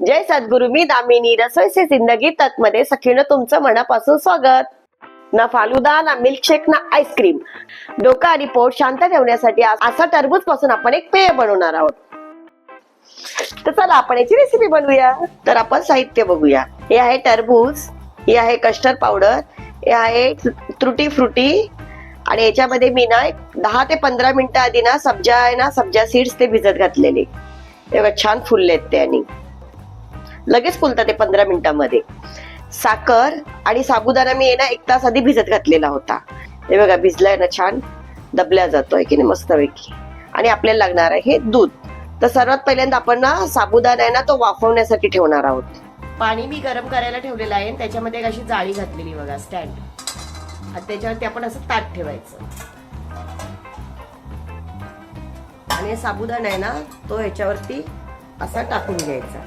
जय सद्गुरु मी दामिनी. रसोईचे जिंदगी तकमध्ये सखीनं तुमचं मनापासून स्वागत. ना फालुदा ना मिल्कशेक ना आईस्क्रीम डोकं आणि पोट शांत ठेवण्यासाठी असा टरबूजपासून आपण एक पेय बनवणार आहोत. तर चला आपण याची रेसिपी बनवूया. तर आपण साहित्य बघूया. हे आहे टरबूज हे आहे कस्टर्ड पावडर हे आहे त्रुटी फ्रुटी आणि याच्यामध्ये मी ना एक दहा ते पंधरा मिनिटं आधी ना सब्जा आहे ना सब्जा सीड्स ते भिजत घातलेले. एवढं छान फुललेत ते आणि. लगेच फुलतात ते पंधरा मिनिटांमध्ये. साखर आणि साबुदाणा मी ना एक तास आधी भिजत घातलेला होता. हे बघा भिजलाय ना छान. दबल्या जातोय की नाही मस्तपैकी. आणि आपल्याला लागणार आहे दूध. तर सर्वात पहिल्यांदा आपण ना साबुदाणा आहे ना तो वाफवण्यासाठी ठेवणार आहोत. पाणी मी गरम करायला ठेवलेलं आहे आणि त्याच्यामध्ये एक अशी जाळी घातलेली बघा स्टँड आणि त्याच्यावरती आपण असं ताट ठेवायचं. आणि साबुदाणा आहे ना तो ह्याच्यावरती असा टाकून घ्यायचा.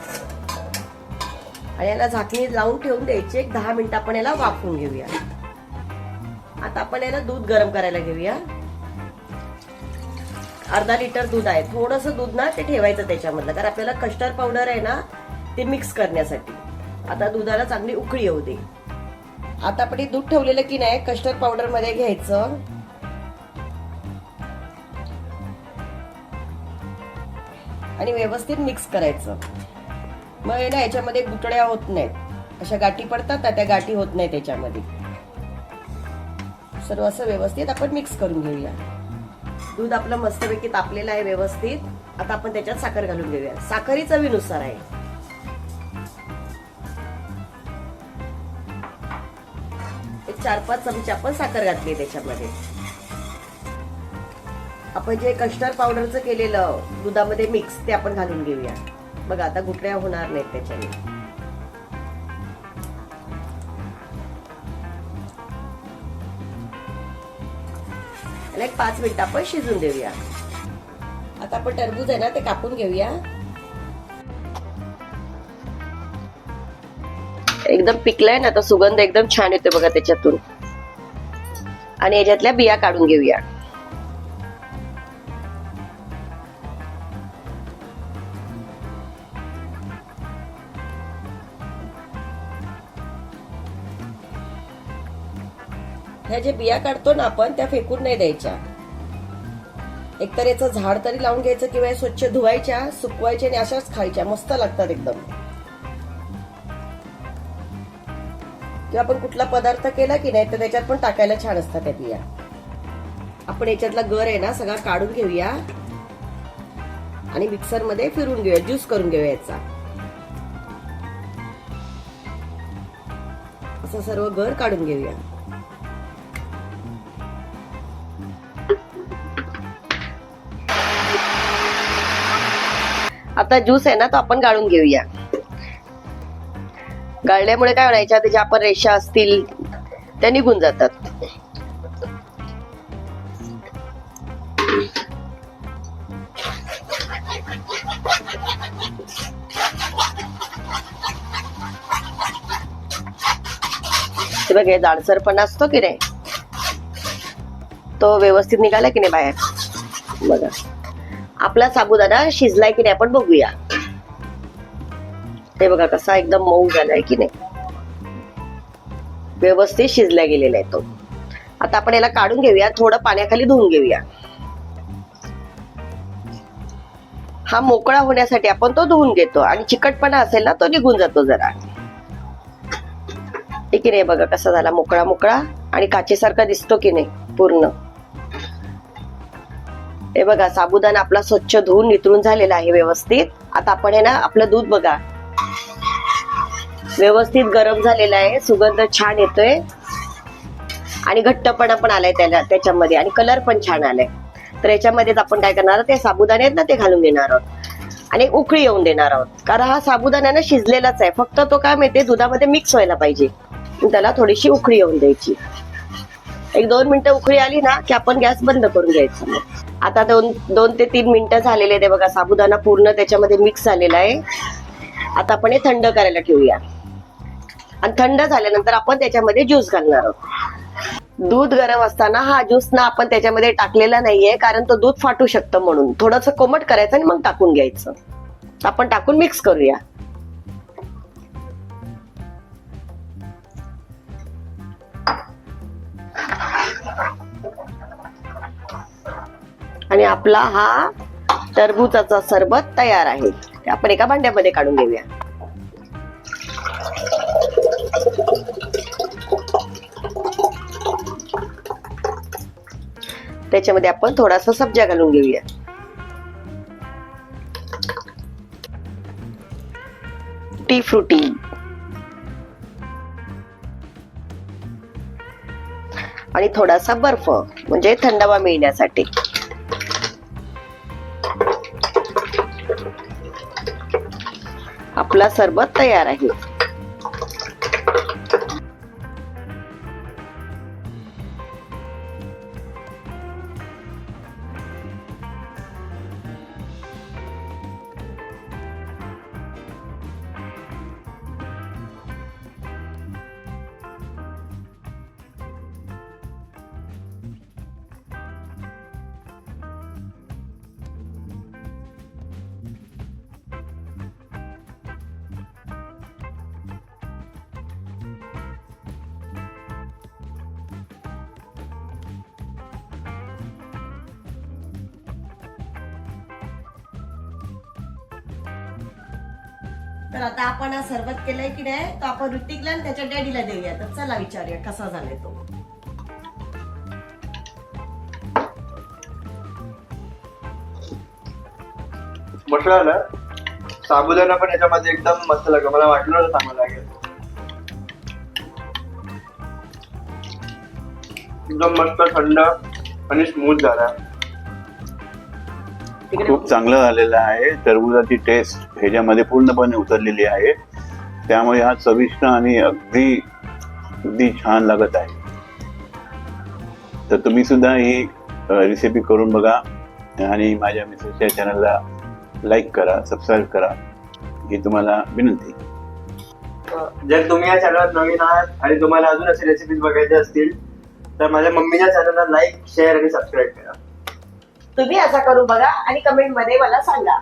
आणि याला झाकणी लावून ठेवून द्यायची. एक दहा मिनिटं आपण याला वाफवून घेऊया. आता आपण याला दूध गरम करायला घेऊया. अर्धा लिटर दूध आहे. थोडस दूध ना ते ठेवायचं त्याच्यामधलं. कारण आपल्याला कस्टर्ड पावडर आहे ना ते मिक्स करण्यासाठी. आता दुधाला चांगली उकळी येऊ दे. आता आपण दूध ठेवलेलं की नाही कस्टर्ड पावडरमध्ये घ्यायचं. आणि व्यवस्थित मिक्स करायचं. मग ना याच्यामध्ये गुटळ्या होत नाहीत. अशा गाठी पडतात ना त्या गाठी होत नाही त्याच्यामध्ये सर्व असं व्यवस्थित आपण मिक्स करून घेऊया. दूध आपलं मस्तपैकी तापलेलं आहे व्यवस्थित. आता आपण त्याच्यात साखर घालून घेऊया. साखरी चवीनुसार आहे. एक चार पाच चमचे आपण साखर घातली त्याच्यामध्ये. आपण जे कस्टर्ड पावडरचं केलेलं दुधामध्ये मिक्स ते आपण घालून घेऊया. बघा आता गुटळ्या होणार नाहीत त्याच्याने. एक पाच मिनिट आपण शिजून देऊया. आता आपण टरबूज आहे ना ते कापून घेऊया. एकदम पिकलाय ना तर सुगंध एकदम छान येतो बघा त्याच्यातून. आणि याच्यातल्या बिया काढून घेऊया. ह्या जे बिया काढतो ना आपण त्या फेकून नाही द्यायच्या. एकतर याचं झाड तरी लावून घ्यायचं किंवा या स्वच्छ धुवायच्या सुकवायच्या आणि अशाच खायच्या. मस्त लागतात एकदम. किंवा आपण कुठला पदार्थ केला की नाही तर त्याच्यात पण टाकायला छान असतात त्या बिया. आपण याच्यातला गर आहे ना सगळा काढून घेऊया. आणि मिक्सरमध्ये फिरून घेऊया ज्यूस करून घेऊया याचा. असं सर्व गर काढून घेऊया. आता ज्यूस आहे ना तो आपण गाळून घेऊया. गाळल्यामुळे काय म्हणायच्या त्याच्या आपण रेषा असतील त्या निघून जातात. ते बघ हे जाडसरपणा असतो की नाही? तो व्यवस्थित निघाला की नाही बाहेर? बघा. आपला साबुदाणा शिजलाय की नाही आपण बघूया. ते बघा कसा एकदम मऊ झालाय की नाही. व्यवस्थित शिजला गेलेला आहे तो. आता आपण याला काढून घेऊया थोडं पाण्याखाली धुवून घेऊया. हा मोकळा होण्यासाठी आपण तो धुवून घेतो आणि चिकटपणा असेल ना तो निघून जातो जरा. ठीक की नाही बघा कसा झाला मोकळा मोकळा आणि काचेसारखा दिसतो की नाही पूर्ण. हे बघा साबुदाणा आपला स्वच्छ धुवून नितरून झालेला आहे व्यवस्थित. आता आपण हे ना आपलं दूध बघा. व्यवस्थित गरम झालेला आहे सुगंध छान येतोय. आणि घट्टपणा पण आलाय त्याला त्याच्यामध्ये. आणि कलर पण छान आलाय. तर याच्यामध्येच आपण काय करणार आहोत ते साबुदाणे आहेत ना ते घालून देणार आहोत. आणि उकळी येऊन देणार आहोत. कारण हा साबुदाण्यानं ना शिजलेलाच आहे. फक्त तो काय माहितीये दुधामध्ये मिक्स व्हायला पाहिजे. त्याला थोडीशी उकळी येऊन द्यायची. एक दोन मिनिटं उकळी आली ना की आपण गॅस बंद करून घ्यायचा. आता दोन दोन ते तीन मिनिटं झालेले ते बघा साबुदाणा पूर्ण त्याच्यामध्ये मिक्स झालेला आहे. आता आपण हे थंड करायला ठेवूया. आणि थंड झाल्यानंतर आपण त्याच्यामध्ये ज्यूस घालणार आहोत. दूध गरम असताना हा ज्यूस ना आपण त्याच्यामध्ये टाकलेला नाहीये कारण तो दूध फाटू शकतं म्हणून. थोडस कोमट करायचं आणि मग टाकून घ्यायचं. आपण टाकून मिक्स करूया. आणि आपला हा टरबुजाचा सरबत तयार आहे. आपण एका भांड्यामध्ये काढून घेऊया. त्याच्यामध्ये आपण थोडासा सब्जा घालून घेऊया. Tutti frutti. आणि थोडासा बर्फ म्हणजे थंडावा मिळण्यासाठी. आपला सरबत तयार आहे. तर आता आपण हा सरबत केलंय की नाही तो आपण ऋतिकला आणि त्याच्या डॅडीला देऊया. तर चला विचारूया कसा झालाय तो? मस्त झालं. साबुदाणा पण याच्यामध्ये एकदम मस्त लागलं. मला वाटलं नव्हतं चांगलं लागेल. एकदम मस्त थंड आणि स्मूथ झाला. खूप चांगलं झालेलं आहे. टरबुजाची टेस्ट ह्याच्यामध्ये पूर्णपणे उतरलेली आहे. त्यामुळे हा चविष्ट आणि अगदी अगदी छान लागत आहे. तर तुम्ही सुद्धा ही रेसिपी करून बघा आणि माझ्या मिसेसच्या चॅनलला लाईक करा सबस्क्राईब करा. ही तुम्हाला विनंती. जर तुम्ही या चॅनलवर नवीन आहात आणि तुम्हाला अजून असे रेसिपीज बघायचे असतील तर माझ्या मम्मीच्या चॅनलला लाईक शेअर आणि सबस्क्राईब करा. तुम्ही असा करून बघा आणि कमेंटमध्ये मला सांगा.